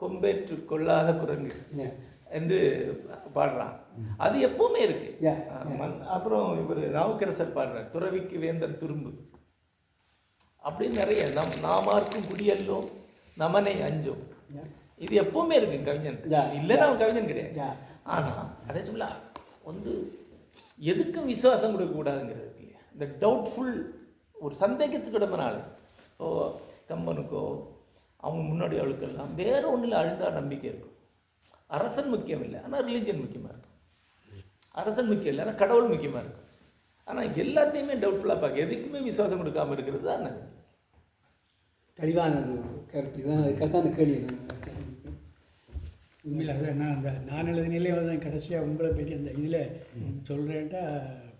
கொம்பேற்று கொள்ளாத குரங்கு. என்று பாடுறான். அது எப்பவுமே இருக்கு. அப்புறம் இவர் நாவுக்கரசர் பாடுறார் துறவிக்கு வேந்தன் துரும்பு. அப்படின்னு நிறைய நம் நாமார்க்கும் குடியல்லோம் நமனை அஞ்சோம். இது எப்பவுமே இருக்கு கவிஞன். இல்லைன்னா அவன் கவிஞன் கிடையாது. Yeah. ஆனா அதே சொல்ல வந்து எதுக்கும் விசுவாசம் கொடுக்கக்கூடாதுங்கிறது இல்லையா? இந்த டவுட்ஃபுல் ஒரு சந்தேகத்துக்கு ஆளு ஓ கம்பனுக்கோ அவங்க முன்னாடி ஆளுக்கெல்லாம் வேற ஒன்றில் அழுந்தா நம்பிக்கை இருக்கும். அரசன் முக்கியம் இல்லை ஆனால் ரிலீஜன் முக்கியமாக இருக்கும். அரசன் முக்கியம் இல்லை ஆனால் கடவுள் முக்கியமாக இருக்கும். ஆனால் எல்லாத்தையுமே டவுட்ஃபுல்லாக பார்க்க எதுக்குமே விசுவாசம் கொடுக்காமல் இருக்கிறது தான் நல்லது. தெளிவான கருத்து தான் அதுக்காக கேள்வி உண்மையில் அதான் நான் அந்த நான் எழுதினிலே தான் கடைசியாக உங்களை பற்றி அந்த இதில் சொல்கிறேன்டா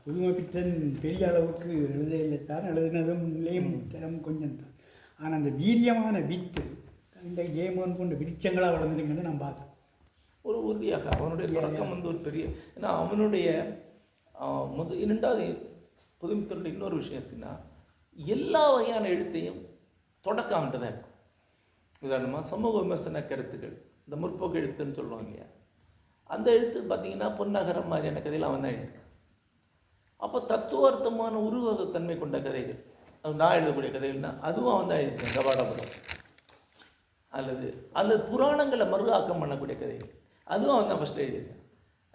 புதுமைப்பித்தன் பெரிய அளவுக்கு எழுத இல்லை. சார் எழுதினதும் இல்லையும் திறம் கொஞ்சம் தான் ஆனால் அந்த வீரியமான வித்து இந்த கேமன் கொண்ட விருட்சங்களாக வளர்ந்துருங்கன்னு நான் பார்த்தேன் ஒரு உறுதியாக அவனுடைய தொடக்கம் வந்து ஒரு பெரிய ஏன்னா அவனுடைய முத இரண்டாவது புதுமித்தருடைய இன்னொரு விஷயம் இருக்குன்னா எல்லா வகையான எழுத்தையும் தொடக்கம் அவன்கிட்ட தான் இருக்கும். உதாரணமாக சமூக விமர்சன கருத்துக்கள் இந்த முற்போக்கு எழுத்துன்னு சொல்லுவாங்க இல்லையா? அந்த எழுத்து பார்த்தீங்கன்னா பொன்னகரம் மாதிரியான கதையில் அவன் தான் எழுதியிருக்கான். அப்போ தத்துவார்த்தமான உருவகத்தன்மை கொண்ட கதைகள் நான் எழுதக்கூடிய கதைகள்னா அதுவும் தான் எழுதியிருக்கான் கபாடபுரம் அல்லது அல்லது புராணங்களை மறு ஆக்கம் பண்ணக்கூடிய கதைகள். அதுவும் அவன் தான் ஃபஸ்ட்டு எழுதியிருக்கான்.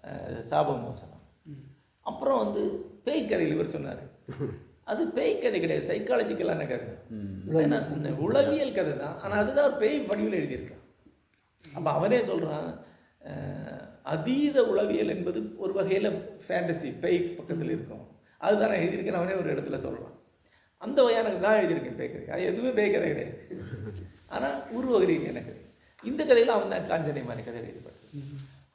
அஹ் சாப மோசனம். அப்புறம் வந்து பேய் கதையில் இவர் சொன்னார். அது பேய் கதை கிடையாது சைக்காலஜிக்கலான கதை. என்ன சொன்னேன் உளவியல் கதை தான். ஆனால் அதுதான் ஒரு பேய் வடிவில் எழுதியிருக்கான். அப்போ அவனே சொல்கிறான் அதீத உளவியல் என்பது ஒரு வகையில் ஃபேண்டசி பேய் பக்கத்தில் இருக்கும். அதுதான் நான் எழுதியிருக்கேன் அவனே ஒரு இடத்துல சொல்கிறான் அந்த வகையான தான் எழுதியிருக்கேன் பேக்கரி அது எதுவுமே பேக்கரை கதை கிடையாது. ஆனால் உருவகரீங்க எனக்கு இந்த கதையில் அவன் தான் காஞ்சனை மாதிரி கதை எழுதிப்பார்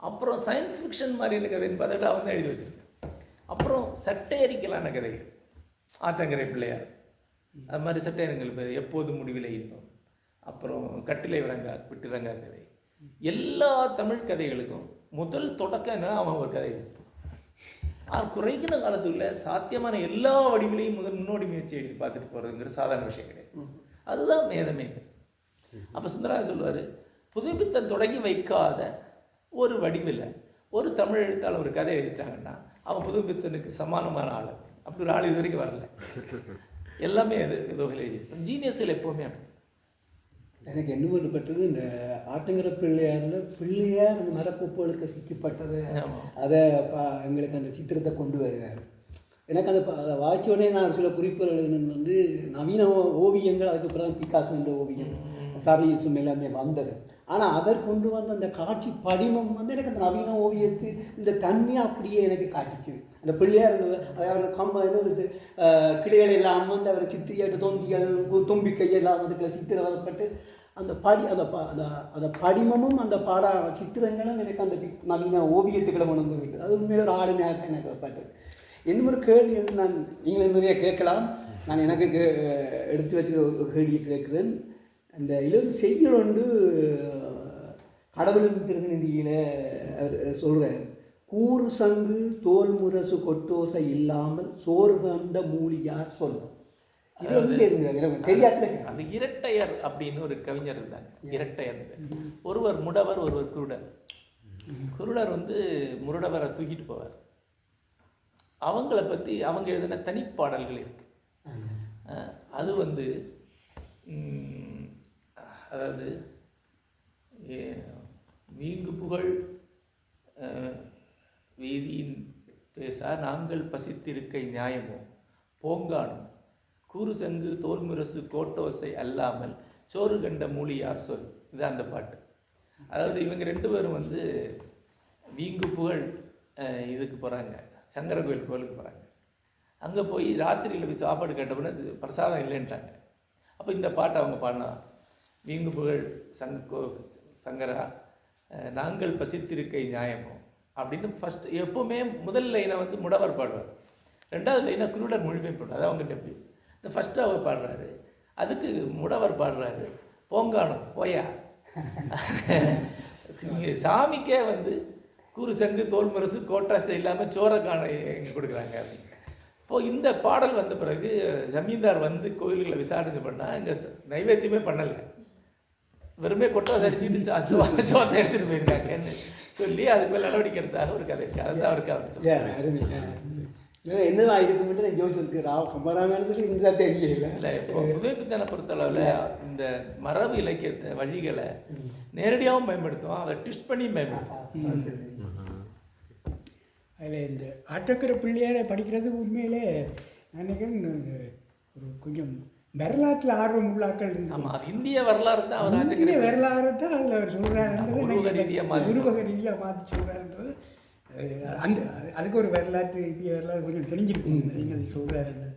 அப்புறம் சயின்ஸ் ஃபிக்ஷன் மாதிரியான கதைன்னு பார்த்துட்டு அவன் தான் எழுதி வச்சுருக்கான். அப்புறம் சட்டையரிக்கலான கதைகள் ஆத்தங்கரை பிள்ளையார். அது மாதிரி சட்டையரங்கள் எப்போது முடிவில் இன்பம். அப்புறம் கட்டிலை விரங்கா விட்டுரங்கா கதை. எல்லா தமிழ் கதைகளுக்கும் முதல் தொடக்கம் என்ன அவன் ஒரு கதை எழுதி ஆனால் குறைகிற காலத்துக்குள்ள சாத்தியமான எல்லா வடிவிலையும் முதல் முன்னோடி முயற்சி எழுதி பார்த்துட்டு போகிறதுங்கிற சாதாரண விஷயம் கிடையாது. அதுதான் மேதமே. அப்போ சுந்தரராஜன் சொல்லுவார் புதுப்பித்தன் தொடங்கி வைக்காத ஒரு வடிவில் ஒரு தமிழ் எழுத்தாளர் ஒரு கதை எழுதிட்டாங்கன்னா அவன் புதுப்பித்தனுக்கு சமானமான ஆள். அப்படி ஒரு ஆள் இது வரைக்கும் வரல. எல்லாமே அது ஏதோ எழுதி ஜீனியஸில் எப்போவுமே அப்படி. எனக்கு என்ன பண்ணப்பட்டது இந்த ஆட்டங்கர பிள்ளையாரில் பிள்ளையார் அந்த மரக்குப்பலுக்கு சிக்கப்பட்டதை. அதை பா எங்களுக்கு அந்த சித்திரத்தை கொண்டு வருவார் எனக்கு அந்த அதை வாய்ச்ச உடனே நான் சில குறிப்புகள் எழுதினது வந்து நவீன ஓவியங்கள் அதுக்கப்புறம் பிகாசோ என்ற ஓவியம். சார்லிசம் எல்லாமே வந்தது. ஆனால் அவர் கொண்டு வந்த அந்த காட்சி படிமம் வந்து எனக்கு அந்த நவீன ஓவியத்து இந்த தன்மையை அப்படியே எனக்கு காட்டிச்சு. அந்த பிள்ளையார் அதாவது கம்ப என்னது கிளைகள் எல்லாம் வந்து அவர் சித்திரியாட்டு தொந்திகள் தும்பிக்கை எல்லாம் வந்து சித்திரை வரப்பட்டு அந்த படி அந்த ப அந்த அந்த படிமமும் அந்த பாட சித்திரங்களும் எனக்கு அந்த நவீன ஓவியத்துக்களை உணர்ந்து இருக்குது அது உண்மையில ஒரு ஆளுமையாக எனக்கு பாட்டு. இன்னும் ஒரு கேள்வி வந்து நான் நீங்களும் நிறைய கேட்கலாம். நான் எனக்கு கே- எடுத்து வச்சுக்க ஒரு கேள்வியை கேட்குறேன். அந்த இளவு செய்யல் ஒன்று கடவுளின் பிரதிநிதியில் அவர் சொல்கிறார் கூறு சங்கு தோல் முரசு கொட்டோசை இல்லாமல் சோறு கண்ட மூலியார் சொல்லும் இது வந்து எனக்கு தெரியாதுல அந்த இரட்டையர் அப்படின்னு ஒரு கவிஞர் இருந்தாங்க இரட்டையர். ஒருவர் முடவர் ஒருவர் குருடர் குருடர் வந்து முருடவரை தூக்கிட்டு போவார். அவங்கள பற்றி அவங்க எழுதின தனிப்பாடல்கள் இருக்கு. அது வந்து அதாவது வீங்கு புகழ் வீதியின் பேசா நாங்கள் பசித்திருக்கை நியாயமோ போங்கானும் கூறு சங்கு தோல்முரசு கோட்டோசை அல்லாமல் சோறு கண்ட மூலியார் சொல்? இதுதான் அந்த பாட்டு. அதாவது இவங்க ரெண்டு பேரும் வந்து வீங்கு புகழ் இதுக்கு போகிறாங்க சங்கர கோயில் கோயிலுக்கு போகிறாங்க அங்கே போய் ராத்திரியில் போய் சாப்பாடு கேட்டப்போனா இது பிரசாதம் இல்லைன்ட்டாங்க. அப்போ இந்த பாட்டை அவங்க பாடினா வீங்கு புகழ் சங்க கோ சங்கரா நாங்கள் பசித்திருக்கை நியாயமோ? அப்படின்னு ஃபஸ்ட்டு எப்போவுமே முதல் லைனை வந்து முடவர் பாடுவார். ரெண்டாவது லைனாக குருடர் மொழிபெயர்ப்பார். அது அவங்க டெப்பி ஃபஸ்ட்டு அவர் பாடுறாரு. அதுக்கு முடவர் பாடுறாரு. போங்கானம் போயா சாமிக்கே வந்து கூறு சங்கு தோல் முரசு கோட்டாசை இல்லாமல் சோரக்கான இங்கே கொடுக்குறாங்க அப்படின்னு. இப்போது இந்த பாடல் வந்த பிறகு ஜமீன்தார் வந்து கோயில்களை விசாரணை பண்ணால் இங்கே நைவேத்தியமே பண்ணலை. வெறுமே கொட்டை அடிச்சுட்டு சோத்தை எடுத்துகிட்டு போயிருக்காங்கன்னு சொல்லி அதுக்கு மேலே நடவடிக்கை எடுத்தாக ஒரு கதை இருக்குது அதுதான் அவருக்கு அவர் சொல்லி இல்லை என்னதான் இருக்குமென்று நான் யோசிச்சு ராவ் கம்பராமன்னு சொல்லி இந்த தெரியல இல்லை இப்போ புதுப்பித்தனை பொறுத்தளவில் இந்த மரபு இலக்கியத்தை வழிகளை நேரடியாகவும் பயன்படுத்துவோம் அதை ட்விஸ்ட் பண்ணியும் பயன்படுத்துவோம். அதில் இந்த ஆட்டோக்கிற பிள்ளையாரை படிக்கிறது உண்மையிலே நான் நினைக்கிறேன் ஒரு கொஞ்சம் வரலாற்றில் ஆர்வம் உள்ளாக்கள் ஆமாம் அது இந்திய வரலாறு தான் அவர் இந்திய வரலாறு தான் அதில் அவர் சொல்கிறாருன்றது ரீதியாக மாற்றி சொல்கிறாருன்றது அந்த அதுக்கு ஒரு வரலாற்று இந்திய வரலாறு கொஞ்சம் தெரிஞ்சிருக்கும். நீங்கள் அது சொல்கிறாருன்னு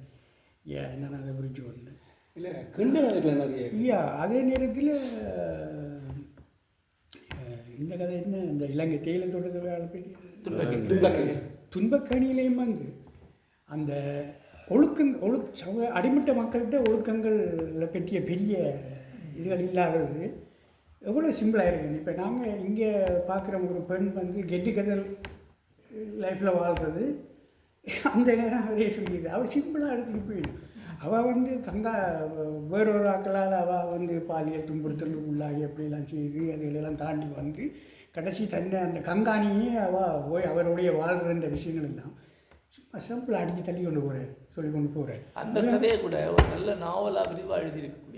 ஏன் என்ன அதை புரிஞ்சு கொண்டு. இல்லை கிண்டல் நிறைய ஐயா அதே நேரத்தில் இந்த கதை என்ன? இந்த இலங்கை தேயிலை துன்பக்கேணி. துன்பக்கேணி. துன்பக்கணியிலையும் வந்து அந்த ஒழுக்கங் ஒழுக் சமூக அடிமட்ட மக்கள்கிட்ட ஒழுக்கங்களை பற்றிய பெரிய இதுகள் இல்லாதது எவ்வளோ சிம்பிளாக இருக்குது இப்போ நாங்கள் இங்கே பார்க்குற ஒரு பெண் வந்து கெட்டு கதல் லைஃப்பில் வாழ்கிறது அந்த நேரம் அவரே சொல்லிடுது அவள் சிம்பிளாக எடுத்துகிட்டு போயிடும். அவள் வந்து கங்கா வேறொரு ஆக்களால் அவள் வந்து பாலியல் துன்புறுத்தலுக்கு உள்ளாகி அப்படிலாம் செய்து அதுகளெல்லாம் தாண்டி வந்து கடைசி தன்னை அந்த கங்காணியே அவள் போய் அவருடைய வாழ்கிற விஷயங்கள் எல்லாம் சும்மா அடித்து தள்ளி கொண்டு போகிறார் சொல்லி கொண்டு போகிறார் அந்த கதையை கூட ஒரு நல்ல நாவலாக விரிவாக எழுதியிருக்கு.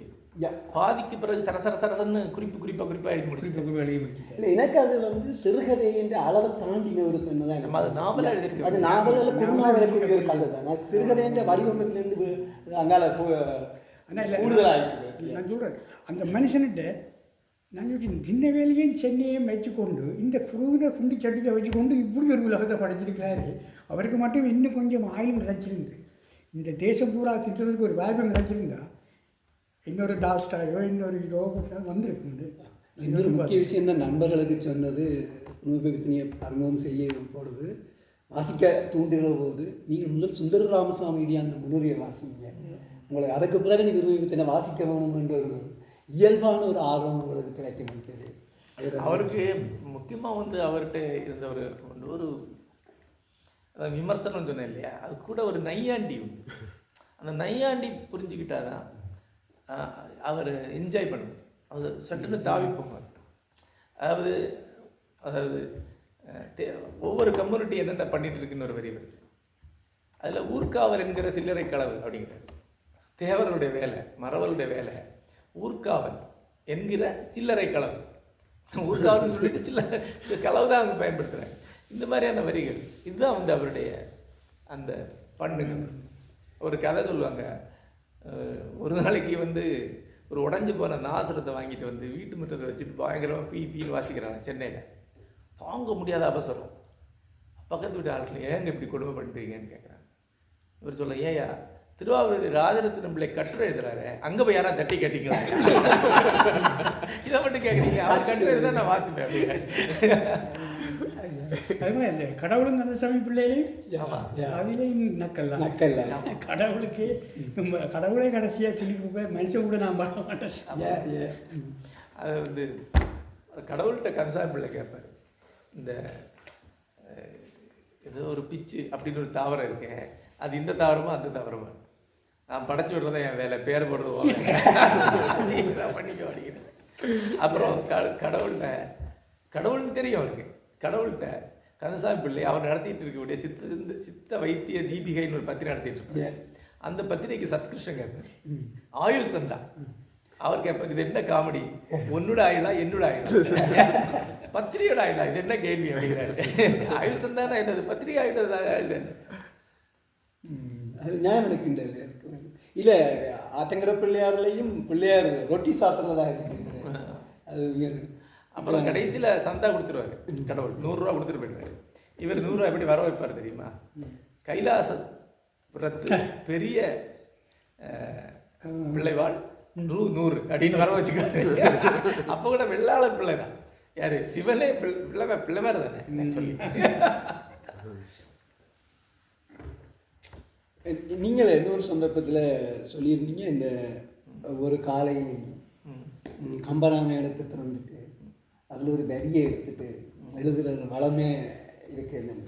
பாதிக்கு பிறகு சர சர சரசன்னு குறிப்பு குறிப்பாக குறிப்பாக எழுதி முடிச்சு குறிப்பு வேலையை முடிச்சுட்டார் இல்லை எனக்கு அது வந்து சிறுகதை என்ற அளவை தாண்டின ஒரு தான் நம்ம அது நாவலாக எழுதியிருக்கோம் அது நாவலில் குறுநாவலுக்கு ஒரு கதை தான். நான் சிறுகதை என்ற வடிவமைப்பிலிருந்து அங்கால போ ஆனால் இல்லை கூடுதலாகிட்டு நான் சொல்கிறேன் அந்த மனுஷன்கிட்ட நான் சொல்லிட்டேன் சின்ன வேலையும் சென்னையும் வச்சுக்கொண்டு இந்த குருவின குண்டி சட்டியை வச்சுக்கொண்டு இப்படி ஒரு உலகத்தை படைச்சிருக்கிறாரு. அவருக்கு மட்டும் இன்னும் கொஞ்சம் ஆயுளும் கிடைச்சிருந்து இந்த தேசம் பூரா திட்டுறதுக்கு ஒரு வாய்ப்பு கிடைச்சிருந்தா இன்னொரு டால்ஸ்டாயோ இன்னொரு இதோ வந்திருக்கு இன்னொரு முக்கிய விஷயம் தான் நண்பர்களுக்கு சொன்னது நூல்பெருக்கினிய அறிமுகம் செய்ய போடுது. வாசிக்க தூண்டுகிற போது நீங்கள் முதல் சுந்தர ராமசாமியுடைய அந்த முன்னுரையை வாசிங்க. உங்களுக்கு அதுக்கு பிறகு நீங்கள் விரும்பி வாசிக்க வேணும் என்ற ஒரு இயல்பான ஒரு ஆர்வம் உங்களுக்கு கிடைக்கும் சரி அவருக்கு முக்கியமாக வந்து அவர்கிட்ட இருந்த ஒரு ஒரு விமர்சனம் சொன்னேன் இல்லையா? அது கூட ஒரு நையாண்டி உண்டு அந்த நையாண்டி புரிஞ்சுக்கிட்டாதான் அவர் என்ஜாய் பண்ணணும். அது சட்டுன்னு தாவி போவார் அதாவது அதாவது தே- ஒவ்வொரு கம்யூனிட்டி என்னென்ன பண்ணிகிட்டு இருக்குன்னு ஒரு வரி வருது அதில் ஊர்காவல் என்கிற சில்லறை களவு அப்படிங்கிறார். தேவருடைய வேலை மறவருடைய வேலை ஊர்காவல் என்கிற சில்லறை களவு ஊர்காவல்னு சொல்லிட்டு சில்லறை களவு தான் அவங்க பயன்படுத்துகிறாங்க இந்த மாதிரியான வரிகள் இதுதான் வந்து அவருடைய அந்த பண்ணுங்க ஒரு கதை சொல்லுவாங்க. ஒரு நாளைக்கு வந்து ஒரு உடஞ்சி போன நாசரத்தை வாங்கிட்டு வந்து வீட்டு முற்றத்தை வச்சுட்டு பயங்கரமாக பீ பீன்னு வாசிக்கிறாங்க சென்னையில். தாங்க முடியாத அவசரம் பக்கத்து வீட்டு ஆட்கள் ஏங்க இப்படி கொடுமை பண்ணுறீங்கன்னு கேட்குறாங்க இவர் சொல்ல ஏயா திருவாரூர் ராஜரத்னம் பிள்ளை கட்டுரை எழுதுறாரு அங்கே போய் யாராவது தட்டி கேட்டீங்களா? இதை மட்டும் கேட்குறீங்க அவர் கட்டுரை தான் நான் வாசிப்பேன் அப்படின்னு அது மாதிரி இந்த கடவுளும் கந்தசாமி பிள்ளையிலையும் அதிலையும் நக்கல்லாம் நக்கல்ல? கடவுளுக்கு நம்ம கடவுளே கடைசியாக சொல்லி கொடுப்பேன் மனுஷன் கூட நான் பண்ண மாட்டேன். அது வந்து கடவுள்கிட்ட கந்தசாமி பிள்ளை கேட்பார் இந்த ஏதோ ஒரு பிச்சு அப்படின்னு ஒரு தாவரம் இருக்கு அது இந்த தாவரமா அந்த தாவரமா. நான் படைச்சு விடுறதா என் வேலை பேர் போடுறது பண்ணிக்க அப்படிங்கிறேன் அப்புறம் க கடவுள்கிட்ட கடவுள்னு தெரியும் அவருக்கு. கடவுள்கிட்ட கந்தசாமி பிள்ளை அவர் நடத்திட்டு இருக்கக்கூடிய சித்த இந்த சித்த வைத்திய தீபிகைன்னு ஒரு பத்திரிகை நடத்திட்டு இருக்காரு அந்த பத்திரிகைக்கு சப்ஸ்கிரிப்ஷன் கேட்பார் ஆயுள் சந்தா. அவர் கேட்பார் இது என்ன காமெடி உன்னோட ஆயுளா என்னோட ஆயுளா? பத்திரிகையோட ஆயுளா? இது என்ன கேள்வி அப்படிங்கிறாரு. ஆயுள் சந்தானா என்னது? பத்திரிகை ஆயுள் ஆயுள் அது. நியாயம் இருக்கின்றது. இல்லை ஆட்டங்கர பிள்ளையார்லையும் பிள்ளையார் ரொட்டி சாப்பிட்றதா இருக்கு அது. அப்புறம் கடைசியில சந்தா கொடுத்துருவாரு கடவுள். நூறுரூவா கொடுத்துட்டு போயிடுவாரு. இவர் நூறுரூவா எப்படி வர வைப்பார் தெரியுமா? கைலாச புறத்து பெரிய பிள்ளைவாள் ரூ நூறு அப்படின்னு வர வச்சுக்காரு அப்போ கூட வெள்ளாள பிள்ளை தான். யாரு? சிவனே பிள்ளை பிள்ளை மாதிரி தானே? சொல்லி. நீங்கள் இன்னொரு சந்தர்ப்பத்தில் சொல்லியிருந்தீங்க? இந்த ஒரு காலை கம்பராமாயணத்தை திறந்துட்டு. அதில் ஒரு வரியை எடுத்துட்டு எழுதுகிற வளமே இருக்கு என்னன்னு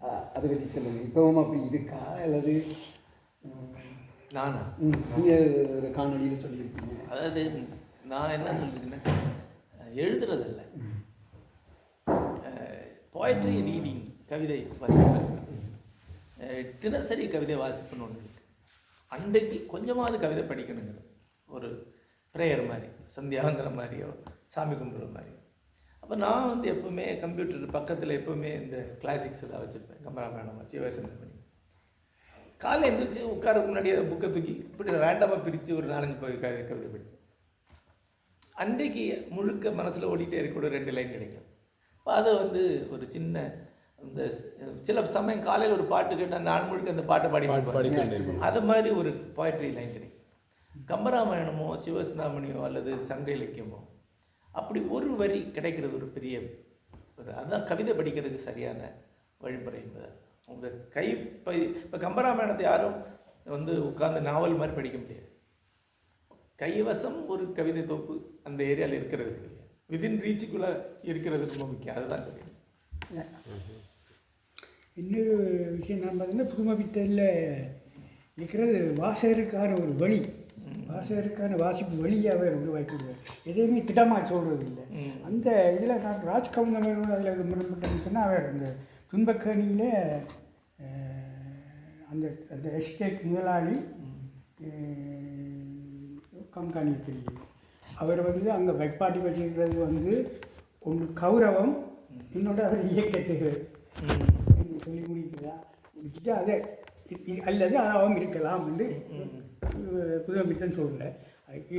அ- அதை பற்றி சொல்லுங்கள் இப்போவும் அப்படி இருக்கா? அல்லது நானா? நீங்கள் ஒரு காணொலியில் சொல்லியிருக்கீங்க. அதாவது நான் என்ன சொல்லிருக்கேன்னா எழுதுறதில்ல போய்ட்ரி ரீடிங் கவிதை வாசிப்பேன் தினசரி கவிதை வாசிப்புன்னு ஒன்று இருக்கு. அன்றைக்கு கொஞ்சமாவது கவிதை படிக்கணுங்கிற ஒரு ப்ரேயர் மாதிரி சந்தியாவந்தரம் மாதிரியோ சாமி கும்பிட்ற மாதிரியோ அப்போ நான் வந்து எப்பவுமே கம்ப்யூட்டர் பக்கத்தில் எப்பவுமே இந்த கிளாசிக்ஸ் எல்லாம் வச்சுருப்பேன். கமராமேனம் சிவசந்தர் பண்ணி. காலைல எழுந்திரிச்சு உட்காரதுக்கு முன்னாடி அந்த புக்கை தூக்கி இப்படி ரேண்டமாக பிரித்து ஒரு நாலஞ்சு கவிதை படிப்பேன் அன்றைக்கு முழுக்க மனசில் ஓடிட்டே இருக்க கூட ரெண்டு லைன் கிடைக்கும். அப்போ அதை வந்து ஒரு சின்ன இந்த சில சமயம் காலையில் ஒரு பாட்டு கேட்டால் நான் முழுக்க அந்த பாட்டை பாடி. அது மாதிரி ஒரு போய்ட்ரி லைன் கிடைக்கும். கம்பராமாயணமோ சிவஸ்நாமணியோ அல்லது சங்க இலக்கியமோ அப்படி ஒரு வரி கிடைக்கிறது ஒரு பெரிய ஒரு அதுதான் கவிதை படிக்கிறதுக்கு சரியான வழிமுறை என்பது. உங்கள் கை பை இப்போ கம்பராமாயணத்தை யாரும் வந்து உட்கார்ந்து நாவல் மாதிரி படிக்க முடியாது. கைவசம் ஒரு கவிதை தொகுப்பு அந்த ஏரியாவில் இருக்கிறது இல்லையா? விதின் ரீச்சுக்குள்ளே இருக்கிறது ரொம்ப முக்கியம். அதுதான் சொல்லிடுறேன் இன்னொரு விஷயம் நான் பார்த்தீங்கன்னா புதுமபித்தலில் இருக்கிறது வாசகருக்கான ஒரு வழி. வாசகருக்கான வாசிப்பு வழியை அவர் உருவாக்கிடுவார். எதையுமே திடமாக சொல்கிறது இல்லை. அந்த இதில் நான் ராஜ்கவுண்டர் அதில் விமர்சனம் சொன்னால் அவர் அந்த துன்பக்கணியில் அந்த அந்த எஸ்டேட் முதலாளி கம்காணி தெரியும் அவர் வந்து அங்கே வைப்பாட்டி வச்சிருக்கிறது வந்து ஒன்று கௌரவம் இன்னொன்று அவர் இயக்கத்துக்கு. சொல்லி முடிக்கிறா முடிச்சுட்டு அதை அல்லது அதாவும் இருக்கலாம் என்று புதுமித்தன் சொல்கிறார்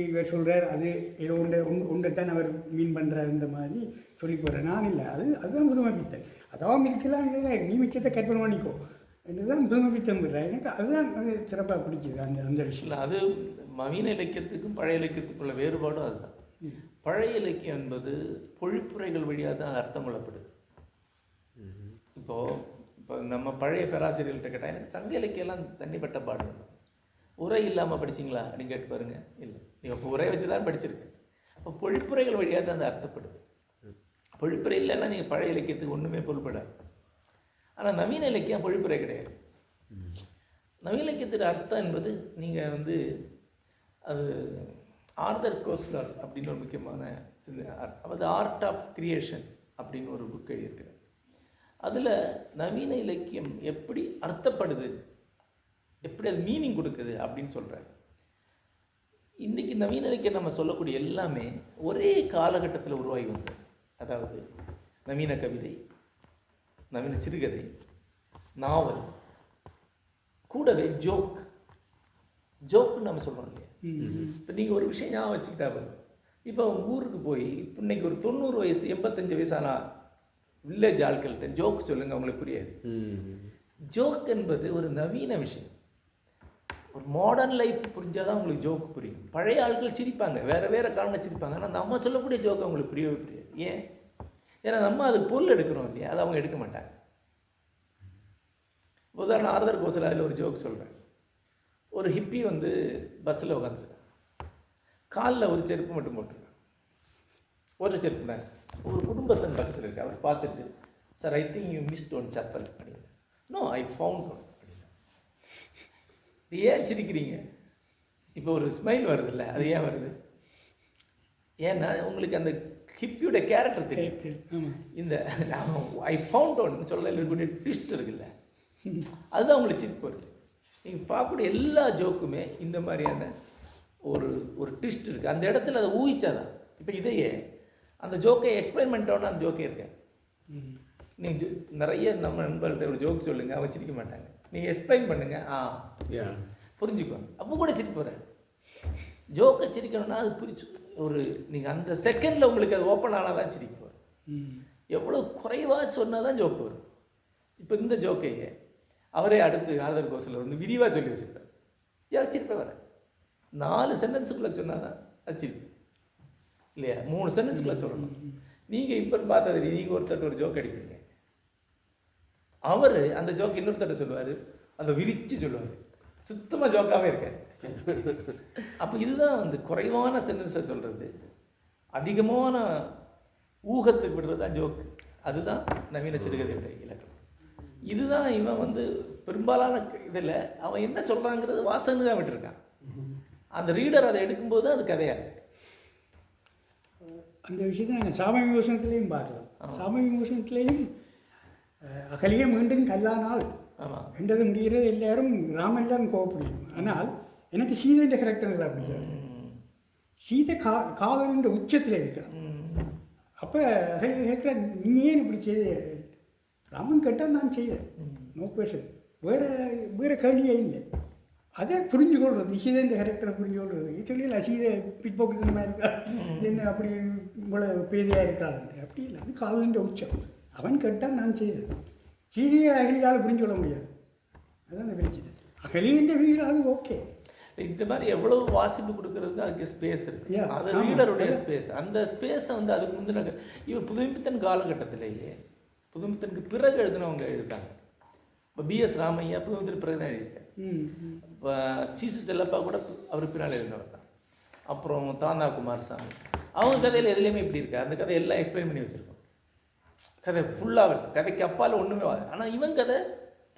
இவர் சொல்கிறார் அது ஏதோ ஒன்றை ஒன் ஒன்றைத்தான் அவர் மீன் பண்ணுறார் இந்த மாதிரி சொல்லி போகிறார் நான் இல்லை அது அதுதான் புதுமைப்பித்தன் அதாவும் இருக்கலாம் இல்லை நீ மிச்சத்தை கற்பனை பண்ணிக்கோ. என்றுதான் புதுமைப்பித்தன் விடுறார் எனக்கு அதுதான் அது சிறப்பாக பிடிக்குது அந்த அந்த விஷயம். அது நவீன இலக்கியத்துக்கும் பழைய இலக்கியத்துக்குள்ள வேறுபாடும் அதுதான். பழைய இலக்கியம் என்பது பொழிப்புரைகள் வழியாக தான் அர்த்தம் கொள்ளப்படுது. இப்போ இப்போ நம்ம பழைய பேராசிரியர்கள்ட்ட கேட்டால் எனக்கு சங்க இலக்கியம்லாம் தண்ணிப்பட்ட பாடு உரை இல்லாமல் படிச்சீங்களா? அப்படின்னு கேட்டு பாருங்க. இல்லை. நீங்கள் இப்போ உரை வச்சு தான் படிச்சிருக்கு. அப்போ பொழிப்புரைகள் வழியாக தான் அது அர்த்தப்படுது பொழிப்புரை இல்லைன்னா நீங்கள் பழைய இலக்கியத்துக்கு ஒன்றுமே பொருள்படாது. ஆனால் நவீன இலக்கியம் பொழிப்புரை கிடையாது. நவீன இலக்கியத்தின் அர்த்தம் என்பது நீங்கள் வந்து அது ஆர்தர் கோஸ்லர் அப்படின்னு ஒரு முக்கியமான அதாவது ஆர்ட் ஆஃப் கிரியேஷன் அப்படின்னு ஒரு புக் எழுதியிருக்கிறார். அதில் நவீன இலக்கியம் எப்படி அர்த்தப்படுது? எப்படி அது மீனிங் கொடுக்குது அப்படின்னு சொல்கிறார் இன்றைக்கி நவீன இலக்கியம் நம்ம சொல்லக்கூடிய எல்லாமே ஒரே காலகட்டத்தில் உருவாகி வந்தது. அதாவது நவீன கவிதை நவீன சிறுகதை நாவல் கூடவே ஜோக் ஜோக்குன்னு நம்ம சொல்கிறோம் இல்லையா? இப்போ நீங்கள் ஒரு விஷயம் ஞாபகம் வச்சுக்கிட்டா இப்போ உங்க ஊருக்கு போய் இப்போ இன்னைக்கு ஒரு தொண்ணூறு வயசு எண்பத்தஞ்சு வயசான வில்லேஜ் ஆட்கள்கிட்ட ஜோக் சொல்லுங்க அவங்களுக்கு புரியாது. ஜோக் என்பது ஒரு நவீன விஷயம். ஒரு மாடர்ன் லைஃப் புரிஞ்சால் தான் உங்களுக்கு ஜோக் புரியும். பழைய ஆட்கள் சிரிப்பாங்க. வேறு வேறு காரணம் சிரிப்பாங்க. ஆனால் நம்ம சொல்லக்கூடிய ஜோக் அவங்களுக்கு புரியவே புரியாது. ஏன்? ஏன்னா நம்ம அது பொருள் எடுக்கிறோம் இல்லையா? அதை அவங்க எடுக்க மாட்டாங்க. உதாரணம் ஆர்தர் கோசலாவில் ஒரு ஜோக் சொல்கிறேன் ஒரு ஹிப்பி வந்து பஸ்ஸில் உட்காந்துருக்கான் காலில் ஒரு செருப்பு மட்டும் போட்டிருக்கான் ஒரு செருப்பு தான் ஒரு குடும்பஸ்தன் பக்கத்தில் இருக்கு அவர் பார்த்துட்டு sir I think you miss one chappal அப்படின்னு நோ ஐ ஃபவுண்ட் ஒன் ஏன் சிரிக்கிறீங்க இப்போ ஒரு ஸ்மைல் வருதுல்ல அது ஏன் வருது? ஏன்னா உங்களுக்கு அந்த ஹிப்பியோட கேரக்டர் தெரியும். இந்த ஐ ஃபவுண்ட் ஒன் சொல்ல இருக்கக்கூடிய ட்விஸ்ட் இருக்குல்ல. அதுதான் உங்களுக்கு சிரிப்பு வருது நீங்கள் பார்க்கக்கூடிய எல்லா ஜோக்குமே இந்த மாதிரியான ஒரு ஒரு ட்விஸ்ட் இருக்குது அந்த இடத்துல அதை ஊகிச்சாதான். இப்போ இதையே அந்த ஜோக்கை எக்ஸ்பிளைன் பண்ணிட்டோன்னா அந்த ஜோக்கே இருக்காது நீங்கள் நிறைய நம்ம நண்பர்கள்ட்ட ஒரு ஜோக் சொல்லுங்கள் அவங்க சிரிக்க மாட்டாங்க. நீங்கள் எக்ஸ்பிளைன் பண்ணுங்கள் ஆ. புரிஞ்சுக்குவாங்க அப்போ கூட சிரிக்க போகிறேன் ஜோக்கை சிரிக்கணும்னா அது புரிச்சு ஒரு நீங்கள் அந்த செகண்டில் உங்களுக்கு அது ஓப்பன் ஆனால் தான் சிரிக்க போகிறேன் எவ்வளோ குறைவாக சொன்னால் தான் ஜோக்கு வரும். இப்போ இந்த ஜோக்கையே அவரே அடுத்து ஆதர் கோசலில் வந்து விரிவாக சொல்லி வச்சுருப்பார். ஏன் சிரிப்பே வர நாலு சென்டென்ஸுக்குள்ளே சொன்னால் தான் அது சிரிப்பு. இல்லையா? மூணு சென்டென்ஸுக்குள்ளே சொல்லணும். நீங்கள் இப்போ பார்த்தது நீங்கள் ஒருத்தர் ஒரு ஜோக் அடிப்பீங்க அவர் அந்த ஜோக் இன்னொருத்தர் சொல்லுவார். அதை விரித்து சொல்லுவார். சுத்தமாக ஜோக்காகவே இருக்காது அப்போ இதுதான் வந்து குறைவான சென்டென்ஸை சொல்கிறது அதிகமான ஊகத்துக்கு விடுறது தான் ஜோக்கு அதுதான் நவீன சிறுகதையுடைய இலக்கணம் இதுதான் இவன் வந்து பெரும்பாலான இதில் அவன் என்ன சொல்கிறாங்கிறது வாசன்னு தான் விட்டுருக்கான். அந்த ரீடர் அதை எடுக்கும்போது அது கதையாக அந்த விஷயத்தை நாங்கள் சாம விமோசனத்திலையும் பார்க்கலாம். சாம விமோசனத்திலையும் அகலியே மீண்டும் கல்லானால். என்றது முடிகிறது எல்லாரும் ராமன் தான் கோவப்படியும் ஆனால் எனக்கு சீதைன்ற கேரக்டர் அப்படி இல்லை. சீதை கா காதலின்ற உச்சத்தில் இருக்கிறான். அப்போ கேட்குற நீ ஏன் இப்படி செய்த? ராமன் கேட்டால் நான் செய்தேன். நோ கொஷன் வேறு வேறு கேள்வியே இல்லை. அதை புரிஞ்சு கொள்வது சீதைன்ற கேரக்டரை புரிஞ்சு கொள்வது சொல்லி சீதை பிற்போக்குத்தனமாக இருக்கா? என்ன அப்படி இவ்வளோ பேதியாக இருக்காது அப்படி இல்லை. அது காதலின்ற உச்சம். அவன் கேட்டால் நான் செய்தேன் சீதையை அகலியால் புரிஞ்சு கொள்ள முடியாது. அதான் பிரச்சனை அகலின்ற வீடு அது ஓகே. இந்த மாதிரி எவ்வளவு வாசிப்பு கொடுக்கறதுக்கு அதுக்கு ஸ்பேஸ் இருக்கு. அது. ரீடருடைய ஸ்பேஸ் அந்த ஸ்பேஸை வந்து அதுக்கு முந்தின இவர் புதுமித்தன் காலகட்டத்திலேயே புதுமித்தனுக்கு பிறகு எழுதினவங்க எழுதுறாங்க இப்போ பிஎஸ் ராமையா புதுமித்தன் பிறகு தான் ம். இப்போ சிசு செல்லப்பா கூட அவர் பின்னால் எழுதினவர் தான். அப்புறம் தாந்தா குமாரசாமி அவங்க கதையில் எதுலேயுமே இப்படி இருக்கு. அந்த கதை எல்லாம் எக்ஸ்பிளைன் பண்ணி வச்சுருக்கோம் கதை ஃபுல்லாக கதைக்கு அப்பால் ஒன்றுமே ஆனால் இவன் கதை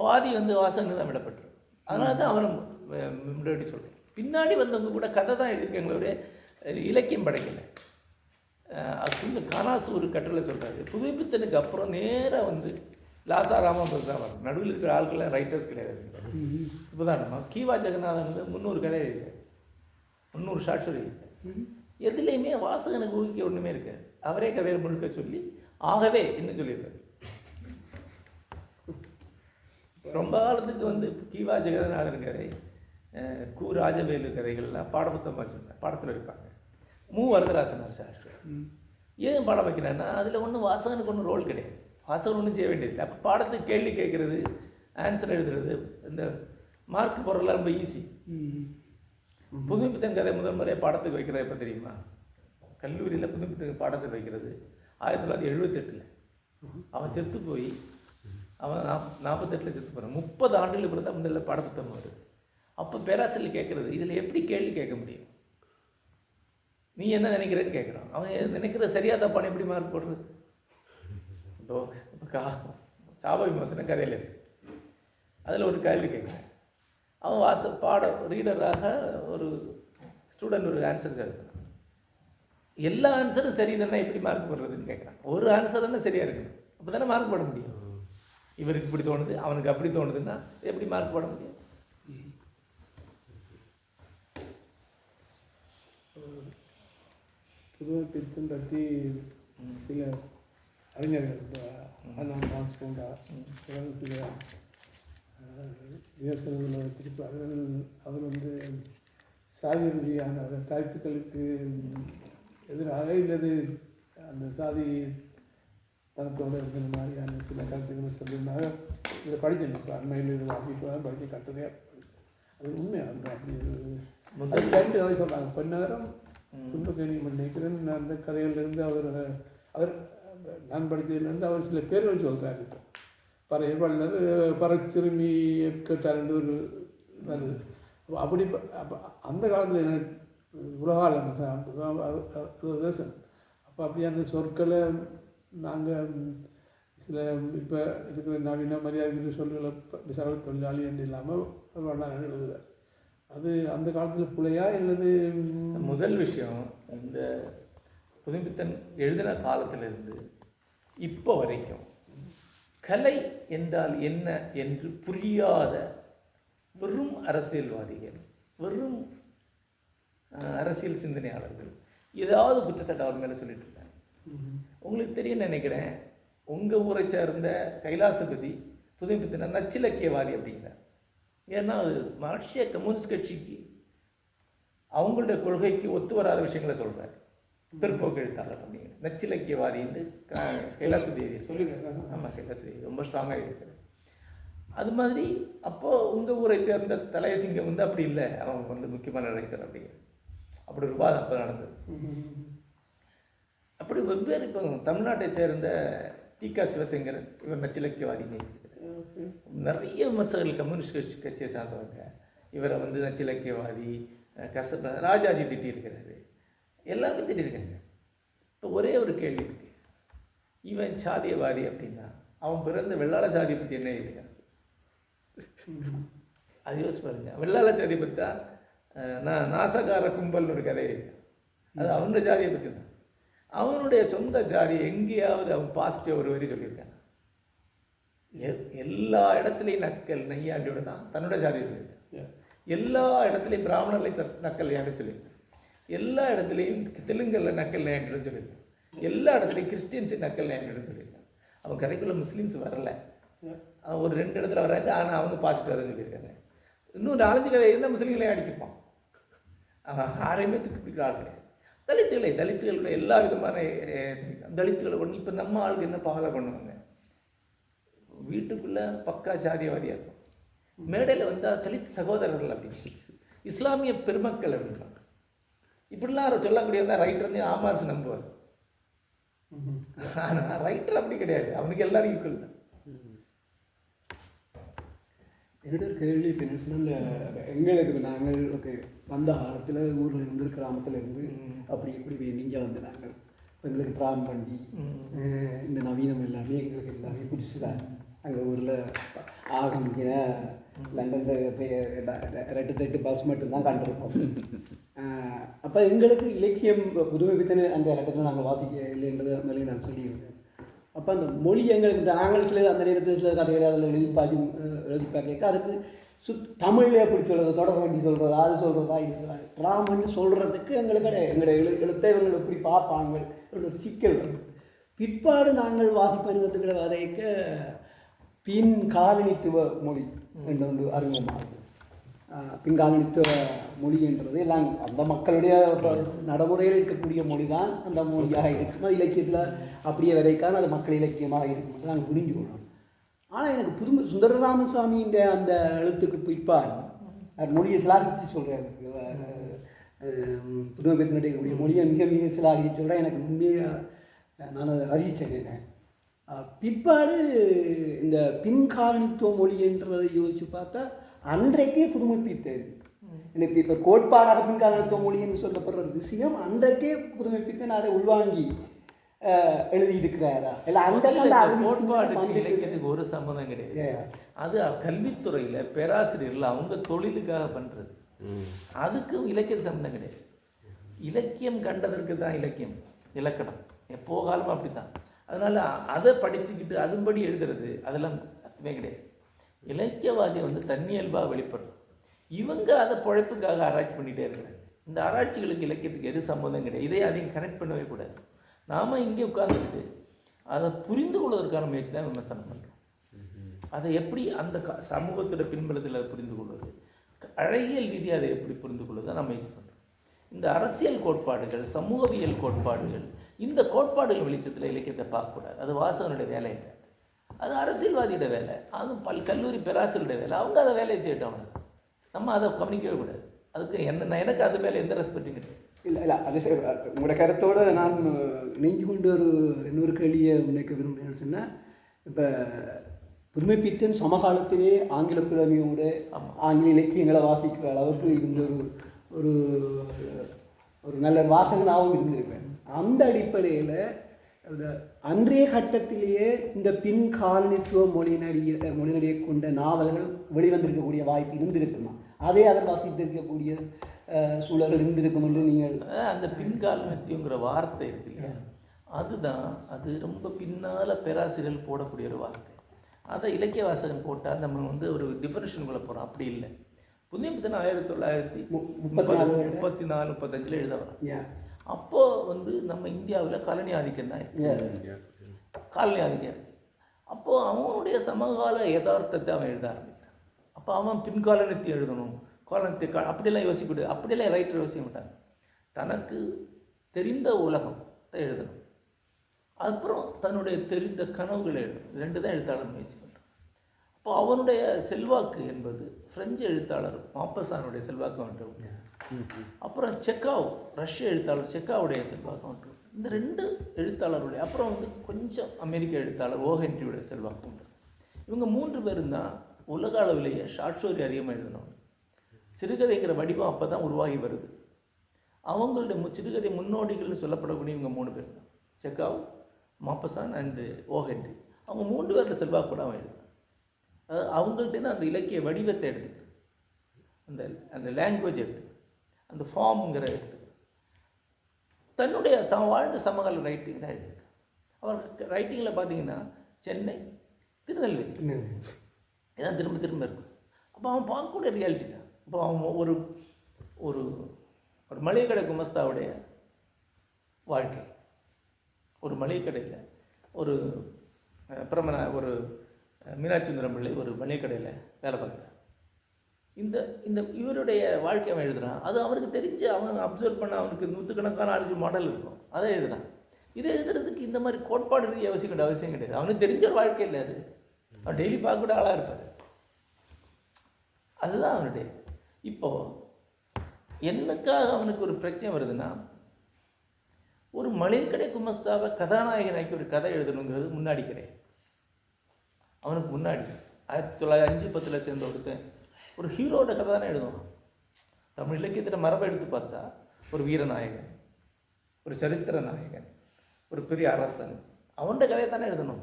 பாதி வந்து வாசன்னு தான் விடப்பட்டிருக்கு அதனால தான் அவனை அஹ், முன்னாடி சொல்கிறேன் பின்னாடி வந்தவங்க கூட கதை தான் எழுதியிருக்காங்களே ஒரே இலக்கியம் படைக்கலை. வந்து கானாசு ஒரு கட்டுரை சொல்கிறாரு புதுப்பித்தனுக்கு அப்புறம் நேராக வந்து லாசா ராமபுரம் தான் வரும் நடுவில் இருக்கிற ஆட்கள்லாம் ரைட்டர்ஸ் கிடையாது. இப்போ தான் நம்ம கீவா ஜெகநாதன் வந்து முந்நூறு கதை எழுதியிருக்காரு. முந்நூறு ஷார்ட் ம் எதுலேயுமே வாசகனுக்கு ஊகிக்க ஒன்றுமே இருக்காது. அவரே கதையை முழுக்க சொல்லி ஆகவே என்ன சொல்லியிருக்காரு? ரொம்ப காலத்துக்கு வந்து கீவா ஜெகநாதன் கதை கு ராஜவேலு கதைகள்லாம் பாடப்புத்தகம் வச்சுருந்தேன் பாடத்தில் வைப்பாங்க மு. வரதராசனார் சார். ஏன் பாடம் வைக்கிறேன்னா அதில் ஒன்றும் வாசகனுக்கு ஒன்றும் ரோல் கிடையாது. வாசகன் ஒன்றும் செய்ய வேண்டியது அப்போ பாடத்துக்கு கேள்வி கேட்குறது ஆன்சர் எழுதுறது இந்த மார்க் போடுறதுலாம் ரொம்ப ஈஸி புதுப்பித்தன் கதை முதல் முறையாக பாடத்துக்கு வைக்கிறது எப்போ தெரியுமா? கல்லூரியில் புதுப்பித்தன் பாடத்துக்கு வைக்கிறது. ஆயிரத்தி தொள்ளாயிரத்தி எழுபத்தெட்டில் அவன் செத்து போய் அவன் நாப் நாற்பத்தெட்டில் செத்து போகிறான் முப்பது ஆண்டுகளுக்கு பிறகு தான் முதல்ல பாடப்புத்தகம் வருது அப்போ பேராசிரியர் கேட்குறது இதில் எப்படி கேள்வி கேட்க முடியும்? நீ என்ன நினைக்கிறேன்னு கேட்குறான். அவன் நினைக்கிற சரியாக தப்பான எப்படி மார்க் போடுறது? இப்போ இப்போ கா சாப விமர்சனம் கதையில் இருக்கு. அதில் ஒரு கேள்வி கேட்குறேன். அவன் வாச பாட ரீடராக ஒரு ஸ்டூடெண்ட் ஒரு ஆன்சர் எழுதுறான் எல்லா ஆன்சரும் சரி தானே எப்படி மார்க் போடுறதுன்னு கேட்குறான். ஒரு ஆன்சர் தானே சரியாக இருக்கணும் அப்போ தானே மார்க் போட முடியும். இவருக்கு இப்படி தோணுது அவனுக்கு அப்படி தோணுதுன்னா எப்படி மார்க் போட முடியும்? புதுவை பித்தம் பற்றி சில அறிஞர்கள் இப்போ அண்ணன் சில விமர்சனங்கள் திருப்பி அவர் அவர் வந்து சாதி ரீதியான அதை தாழ்த்துக்களுக்கு எதிராக இல்லது. அந்த சாதி தனத்தோடு இருக்கிற மாதிரியான சில கருத்துக்களை சொல்லியிருந்தாங்க. இதை படிச்சேன் இப்போ அண்மையில் இது வாசிப்பு தான் படித்து கட்டுரையாக அது உண்மை அந்த அப்படி அது ரெண்டு கதை சொல்கிறாங்க பொன்னகரம் துன்பக்கணி நினைக்கிறேன். நான் அந்த கதையிலிருந்து அவர் அவர் நான் படித்ததுலேருந்து அவர் சில பேர்கள் சொல்கிறார் இப்போ. பற ஏற்பாளர் பறச்சிறுமி கேட்டார்னு ஒரு வருது அப்ப அப்படி அந்த காலத்தில் எனக்கு உலகாலம் அறுபது வருஷம் அப்போ அப்படியே அந்த சொற்களை நாங்கள் சில இப்போ இருக்கிற நவீன மரியாதை சொல்லுகளை விசாரணை தொழிலாளி என்று இல்லாமல் வரலாறு எழுதுகிறார் அது அந்த காலத்தில் பிள்ளையா அல்லது முதல் விஷயம் இந்த புதுமித்தன் எழுதின காலத்திலிருந்து இப்போ வரைக்கும் கலை என்றால் என்ன என்று புரியாத வெறும் அரசியல்வாதிகள் வெறும் அரசியல் சிந்தனையாளர்கள். ஏதாவது குற்றச்சாட்டு அவர் மேலே சொல்லிட்டு இருக்காங்க உங்களுக்கு தெரியும் நினைக்கிறேன் உங்கள் ஊரை சேர்ந்த கைலாசபதி புதுப்பித்தன நச்சிலக்கியவாதி அப்படிங்கிறார். ஏன்னா அது மார்க்சிய கம்யூனிஸ்ட் கட்சிக்கு அவங்களுடைய கொள்கைக்கு ஒத்து வராத விஷயங்களை சொல்கிறார் பிற்போக்கு எழுத்தாளர் அப்படிங்கிற நச்சிலக்கியவாதின்னு கைலாசதேவி சொல்லியிருக்காங்க. ஆமாம் கைலாசதேவி ரொம்ப ஸ்ட்ராங்காக இருக்கிறார் அது மாதிரி அப்போது உங்கள் ஊரை சேர்ந்த தலையசிங்கம் வந்து அப்படி இல்லை. அவன் வந்து முக்கியமான ரைட்டர் அப்படிங்கிற அப்படி ஒரு வாதம் அப்போ நடந்தது. அப்படி வெவ்வேறு இப்போ தமிழ்நாட்டை சேர்ந்த தீகா சிவசங்கரன் இவர் நச்சிலக்கியவாதின்னு இருக்கிறார். நிறைய விமர்சகர்கள் கம்யூனிஸ்ட் கட்சி கட்சியை சார்ந்தவங்க. இவரை வந்து நச்சிலக்கியவாதி கசப்ப ராஜாஜி திட்டியிருக்கிறாரு. எல்லாருமே திட்டிருக்காங்க இப்போ ஒரே ஒரு கேள்வி இருக்கு. இவன் சாதியவாதி அப்படின்னா அவன் பிறந்த வெள்ளாள சாதியை பற்றி என்ன எழுதியிருக்கான் அது யோசிச்சு பாருங்க. வெள்ளாள சாதியை பற்றி தான் நாசகார கும்பல்னு ஒரு கதை அது அவனுடைய ஜாதியை பற்றி தான் அவனுடைய சொந்த ஜாதி எங்கேயாவது அவன் பாசிட்டிவ் ஒரு வரி சொல்லியிருக்கான். எல்லா இடத்துலையும் நக்கல் நெய்யாண்டியோட தான் தன்னோட ஜாதியை சொல்லியிருக்கான். எல்லா இடத்துலையும் பிராமணர்லையும் நக்கல் நெய்யாண்டி சொல்லியிருக்கான். எல்லா இடத்துலையும் தெலுங்குல நக்கல் நெய்யாண்டியோட சொல்லியிருக்கான். எல்லா இடத்துலையும் கிறிஸ்டியன்ஸு நக்கல் நெய்யாண்டியோட சொல்லியிருக்கான். அவன் கதைக்குள்ள முஸ்லீம்ஸ் வரல. அவன் ஒரு ரெண்டு இடத்துல வராங்க ஆனால் அவங்க பாசிட்டிவ் சொல்லியிருக்காங்க. இன்னும் நாலஞ்சு கதை இருந்தால் முஸ்லீம்களையும் அடிச்சுப்பான். யாரையுமே கிடையாது தலித்துகளை தலித்துகளோட எல்லா விதமான தலித்துகளை கொண்டு இப்போ நம்ம ஆளுக்கு என்ன பாலை பண்ணுவாங்க? வீட்டுக்குள்ள பக்கா ஜாதியவாதியாக இருக்கும். மேடையில் வந்தால் தலித் சகோதரர்கள் அப்படின்னு இஸ்லாமிய பெருமக்கள் அப்படின்றாங்க இப்படிலாம் சொல்லக்கூடிய ரைட்டர்னு ஆமாஸ் நம்புவார் ஆனால் ரைட்டர் அப்படி கிடையாது. அவனுக்கு எல்லாரும் ஈக்குவல் தான். என்னோட ஒரு கேள்வி இப்போ என்ன சொன்னால் எங்களுக்கு நாங்கள் ஓகே வந்த காலத்தில் ஊரில் இருந்து கிராமத்தில் இருந்து அப்படி இப்படி நீங்க வந்து நாங்கள் எங்களுக்கு பிராம் பண்ணி இந்த நவீனம் எல்லாமே எங்களுக்கு எல்லாமே புதுசு தான் அங்கே ஊரில் ஆகமிக்கிற லண்டனில் ரெண்டு தட்டு பஸ் மட்டும்தான் கண்டிருப்போம் அப்போ எங்களுக்கு இலக்கியம் புதுமை பித்தனை அந்த இடத்துல நாங்கள் வாசிக்க இல்லைன்றது மேலே நான் சொல்லியிருந்தேன். அப்போ அந்த மொழி எங்களுக்கு ஆங்கிலத்தில் அந்த நேரத்தில் சில கதைகள் அதில் எழுதிப்பாச்சு எழுதிப்பா கேட்க அதுக்கு சுத் தமிழில் எப்படி சொல்கிறது தொடர் வண்டி சொல்கிறது அது சொல்கிறதா இது சொல்கிறது ட்ராமன்னு சொல்கிறதுக்கு எங்களுக்கு எங்களை எங்களுடைய எழு எழுத்தை இவங்க எப்படி பார்ப்பாங்க? ஒரு சிக்கல் பிற்பாடு நாங்கள் வாசிப்பருவத்துக்கிற வரைக்க பின் காலனித்துவ மொழி என்று ஒன்று அறிமுகமாகுது பின் பின்காலனித்துவ மொழி என்றது எல்லாம் அந்த மக்களுடைய நடைமுறையில் இருக்கக்கூடிய மொழி தான் அந்த மொழியாக இருக்கும். இலக்கியத்தில் அப்படியே வரைக்கான அது மக்கள் இலக்கியமாக இருக்கும். நாங்கள் புரிஞ்சு கொள்ளணும் ஆனால் எனக்கு புதுமை சுந்தரராமசாமியின் அந்த எழுத்துக்கு பிற்பாடு அவர் மொழியை சிலாகித்து சொல்கிறேன் புதுமை பெற்றினுடைய மொழியை மிக மிக சிலாகி சொல்கிறேன் எனக்கு உண்மையாக நான் அதை ரசித்தேன் பிற்பாடு இந்த பின்காலனித்துவ மொழி என்றதை யோசித்து பார்த்தா அன்றைக்கே புதுமைப்பித்தேன் எனக்கு இப்போ கோட்பாடாக பின்காலனித்துவ மொழின்னு சொல்லப்படுற விஷயம் அன்றைக்கே புதுமைப்பித்தேன் அதை உள்வாங்கி எழுதியிருக்கிறாரா? இல்லை அந்த வந்துட்டு- இலக்கியத்துக்கு ஒரு சம்மந்தம் கிடையாது. அது கல்வித்துறையில் பேராசிரியர்கள் அவங்க தொழிலுக்காக பண்ணுறது அதுக்கு இலக்கிய சம்மந்தம் கிடையாது. இலக்கியம் கண்டதற்கு தான் இலக்கியம் இலக்கணம். எப்போ காலமும் அப்படி தான் அதனால் அதை படிச்சுக்கிட்டு அதுபடி எழுதுறது அதெல்லாம் அர்த்தமே கிடையாது. இலக்கியவாதி வந்து தன்னியல்பாக வெளிப்படுறது இவங்க அதை பொழைப்புக்காக ஆராய்ச்சி பண்ணிகிட்டே இருக்கிறாங்க. இந்த ஆராய்ச்சிகளுக்கு இலக்கியத்துக்கு எது சம்மந்தம் கிடையாது. இதை அதையும் கனெக்ட் பண்ணவே கூடாது. நாம் இங்கே உட்கார்ந்துக்கிட்டு அதை புரிந்து கொள்வதற்கான முயற்சி தான் விமர்சனம் பண்ணுறோம் அதை எப்படி அந்த க- சமூகத்தோட பின்புலத்தில் அதை புரிந்து கொள்வது? அழகியல் ரீதியாக அதை எப்படி புரிந்து கொள்வது நம்ம யூஸ் பண்ணுறோம் இந்த அரசியல் கோட்பாடுகள் சமூகவியல் கோட்பாடுகள் இந்த கோட்பாடுகள் வெளிச்சத்தில் இலக்கியத்தை பார்க்கக்கூடாது. அது வாசகனுடைய வேலை இல்லை. அது அரசியல்வாதியோட வேலை. அது பல் கல்லூரி பேராசிரியருடைய வேலை. அவங்க அதை வேலையை செய்யட்டும். அவங்க நம்ம அதை கவனிக்கவே கூடாது. அதுக்கு என்ன நான் எனக்கு அது மேலே எந்த ரெஸ்பெக்டும் கிடையாது. இல்லை இல்லை அது சரி உங்களோட கருத்தோட நான் நெஞ்சு கொண்டு ஒரு இன்னொரு கேள்வியை முன்னைக்க விரும்புகிறேன்னு சொன்னால் இப்போ புதுமைப்பித்தன் சமகாலத்திலே ஆங்கில புலமையோட ஆங்கில இலக்கியங்களை வாசிக்கிற அளவுக்கு இருந்த ஒரு ஒரு ஒரு நல்ல வாசகனாகவும் இருந்திருப்பேன் அந்த அடிப்படையில் அன்றைய கட்டத்திலேயே இந்த பின் காலனித்துவ மொழிநடிகை மொழிநடிகை கொண்ட நாவல்கள் வெளிவந்திருக்கக்கூடிய வாய்ப்பு இருந்திருக்குமா? அதே அவர் வாசித்திருக்கக்கூடிய அஹ், சூழல் இருந்திருக்கும் என்று நீங்கள் அந்த பின்காலமத்தியங்கிற வார்த்தை இருக்கு இல்லையா? அதுதான் அது ரொம்ப பின்னால் பேராசிரியர்கள் போடக்கூடிய ஒரு வார்த்தை. அதை இலக்கிய வாசகன் போட்டால் நம்ம வந்து ஒரு டிஃபரன்ஷனுக்குள்ளே போகிறோம் அப்படி இல்லை. புண்ணியபுத்தன் ஆயிரத்தி தொள்ளாயிரத்தி முப்பத்தி நாலு முப்பத்தி நாலு முப்பத்தஞ்சில் எழுத வரோம் அப்போது வந்து நம்ம இந்தியாவில் காலனி ஆதிக்கம் தான். காலனி ஆதிக்கம் இருக்கு. அப்போது அவனுடைய சமகால யதார்த்தத்தை அவன் எழுத ஆரம்பிக்கிறான். அப்போ அவன் பின்காலனத்தை எழுதணும். காலனத்தை கா அப்படியெல்லாம் யோசிக்கக்கூடாது. அப்படியெல்லாம் ரைட்டர் யோசிக்க மாட்டாங்க. தனக்கு தெரிந்த உலகத்தை எழுதணும். அப்புறம் தன்னுடைய தெரிந்த கனவுகளை எழுதணும். ரெண்டு தான் எழுத்தாளர் முயற்சி பண்ணுறான் அப்போ அவனுடைய செல்வாக்கு என்பது பிரெஞ்சு எழுத்தாளர் மாப்பசானுடைய செல்வாக்கு ஒன்று. அப்புறம் செக்காவ் ரஷ்ய எழுத்தாளர் செக்காவுடைய செல்வாக்கு ஒன்று உண்டு. இந்த ரெண்டு எழுத்தாளருடைய அப்புறம் வந்து கொஞ்சம் அமெரிக்க எழுத்தாளர் ஓஹென்ரியுடைய செல்வாக்கு உண்டு இவங்க மூன்று பேரும் தான் உலக அளவிலேயே ஷார்ட் ஸ்டோரி அதிகமாக எழுதினவங்க. சிறுகதைங்கிற வடிவம் அப்போ தான் உருவாகி வருது. அவங்களுடைய மு- சிறுகதை முன்னோடிகள்னு சொல்லப்படக்கூடிய இவங்க மூணு பேர் தான். செக்காவ் மாப்பசான் அண்டு ஓஹென்ரி அவங்க மூன்று பேரோட செல்வாக்கு கூட அவன் எழுதினான். அவங்கள்ட்டேருந்து அந்த இலக்கிய வடிவத்தை எடுத்துக்கிட்டு அந்த அந்த லாங்குவேஜ் எடுத்து அந்த ஃபார்முங்கிற எடுத்து தன்னுடைய தான் வாழ்ந்த சமகால ரைட்டிங் தான் எழுதியிருக்கான் அவர் ரைட்டிங்கில் பார்த்தீங்கன்னா சென்னை திருநெல்வேலி. இதான் திரும்ப திரும்ப இருக்கும். அப்போ அவன் பார்க்கக்கூடிய ரியாலிட்டி தான். இப்போ அவன் ஒரு ஒரு ஒரு மளிகை கடை குமஸ்தாவுடைய வாழ்க்கை. ஒரு மளிகை கடையில் ஒரு பிரமண ஒரு மீனாட்சி சுந்தரம் பிள்ளை ஒரு மளிகை கடையில் வேலை பார்க்குறான் இந்த இந்த இவருடைய வாழ்க்கை அவன் எழுதுறான். அது அவனுக்கு தெரிஞ்சு அவன் அப்சர்வ் பண்ண அவனுக்கு நூற்றுக்கணக்கான ஆளுக்கு மாடல் இருக்கும். அதை எழுதுகிறான் இதை எழுதுறதுக்கு இந்த மாதிரி கோட்பாடு எழுதி அவசியம் கிடையாது அவசியம் கிடையாது. அவனுக்கு தெரிஞ்ச ஒரு வாழ்க்கை இல்லை அது. அவன் டெய்லி பார்க்கக்கூட ஆளாக இருப்பார். அதுதான் அவனுடைய. இப்போது என்னக்காக அவனுக்கு ஒரு பிரச்சனை வருதுன்னா ஒரு மளிகைக்கடை குமஸ்தாவை கதாநாயகனாக்கி ஒரு கதை எழுதணுங்கிறது முன்னாடி கிடையாது. அவனுக்கு முன்னாடி ஆயிரத்தி தொள்ளாயிரத்தி அஞ்சு பத்தில் சேர்ந்த ஒருத்தன் ஒரு ஹீரோட கதை தானே எழுதுவான் தமிழ் இலக்கியத்தில் மரபை எடுத்து பார்த்தா ஒரு வீரநாயகன் ஒரு சரித்திர நாயகன் ஒரு பெரிய அரசன் அவன்கிட்ட கதையை தானே எழுதணும்.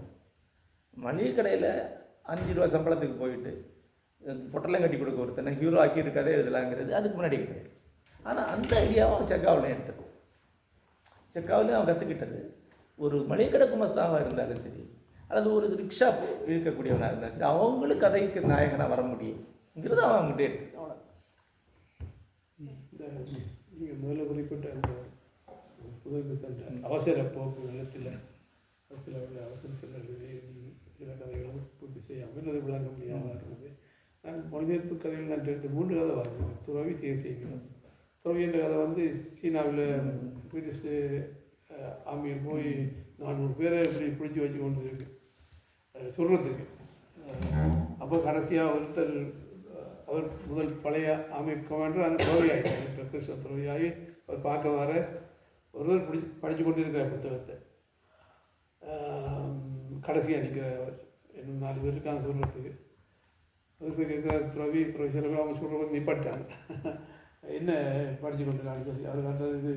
மளிகை கடையில் அஞ்சு ரூபா சம்பளத்துக்கு போயிட்டு அஹ் பொட்டலம் கட்டி கொடுக்க ஒருத்தனை ஹீரோ ஆக்கிட்டு கதை எழுதலாங்கிறது அதுக்கு முன்னாடி கிடையாது ஆனால் அந்த ஐடியாவும் அவன் செக்காவில் எடுத்துக்கும் செக்காவிலையும் அவன் கற்றுக்கிட்டது ஒரு மளிகை கடை குமஸ்தாவாக இருந்தாலும் சரி அல்லது ஒரு ரிக்ஷா இருக்கக்கூடியவனாக இழுக்கக்கூடியவனாக இருந்தாலும் சரி அவங்களும் கதைக்கு நாயகனாக வர முடியும். அவன் அவங்ககிட்ட இருக்கு அவ்வளோ இந்த நீங்கள் முதல்ல குறிப்பிட்ட அந்த புதுப்பித்த அந்த அவசர போக்கு நிலத்தில் சில அவசரத்தில் சில கதைகளும் பூர்த்தி செய்யாமல் அது விளங்க முடியாமல் இருந்தது நான் மொழிபெயர்ப்பு கதைகள் நான் ரெண்டு மூன்று கதை வாங்கினேன் துறவி தேசியம் துறவி என்ற கதை வந்து சீனாவில் பிரிட்டிஷ் ஆர்மியில் போய் நானூறு பேரை இப்படி பிடிச்சி வச்சு கொண்டு இருக்கு சொல்கிறதுக்கு அப்போ கடைசியாக ஒருத்தர் அவர் முதல் பழைய அமைப்பு என்று அந்த துறவி ஆகிட்டார் துறவியாகி துறவி ஆகி அவர் பார்க்க வர ஒருவர் பிடி படித்து கொண்டிருக்கிற புத்தகத்தை. கடைசியாக நிற்கிறவர் இன்னும் நாலு பேர் இருக்காங்க சொல்கிறதுக்கு அதுக்கு கேட்குற துறவி துறவி சில பேர் அவங்க சொல்கிறவங்க நிப்பாட்டாங்க என்ன படித்து கொண்டிருக்கான்னு சொல்லி அவர் கட்டுறது இது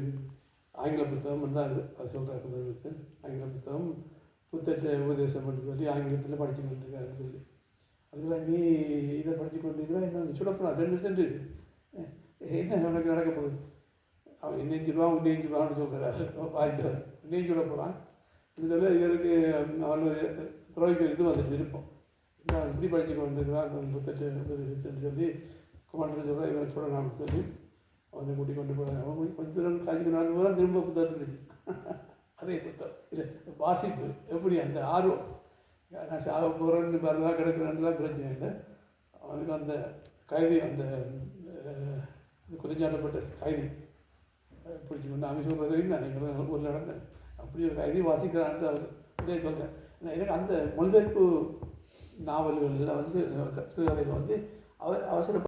ஆங்கில புத்தகம் தான் அது. சொல்கிறார் புத்தகத்தை. ஆங்கில புத்தகம் புத்தகத்தை உபதேசம் பண்ணி சொல்லி ஆங்கிலத்தில் படித்து கொண்டிருக்காருன்னு சொல்லி. அதில் நீ இதை படித்து கொண்டிருக்கிறா என்ன சுடப்போனா ரெண்டு சென்ட் என்ன உனக்கு நடக்க போகுது? அவன் இன்னும் சொல்லுவான் உன்னையும் சொல்லுவான்னு சொல்கிறாரு வாய்க்கிறார் உன்னையும் சொல்ல போகிறான் இது சொல்ல இவருக்கு அவன் ஒரு துறவிக்கு இது வந்து விருப்பம். நான் இப்படி படித்து கொண்டிருக்கிறான் புத்தட்டு உபதேசத்துன்னு சொல்லி கமாண்டர் சொல்கிறேன் சொல்ல சொல்லலாம்னு சொல்லி அவனை கூட்டி கொண்டு போகிறாங்க அவன் போய் கொஞ்ச தூரம் காய்ச்சி நடந்து போகிறான் திரும்ப புத்தகம் அதே புத்தகம். இல்லை வாசிப்பு. எப்படி? அந்த ஆர்வம். நான் சாக போகிறேன்னு பரவாயில்ல கிடக்குறேன்லாம் பிரச்சனை இல்லை. அவனுக்கு அந்த கைதி அந்த அஹ், கைதி பிடிச்சி கொண்டு அவன் சொல்கிறதையும் நான் எங்களுக்கு ஊரில் நடந்தேன். அப்படி ஒரு கைதி வாசிக்கிறான்ட்டு அவர் அப்படியே சொல்கிறேன் எனக்கு அந்த மொழிபெயர்ப்பு நாவல்களில் வந்து சிறுகதையில் வந்து அவர் அவசர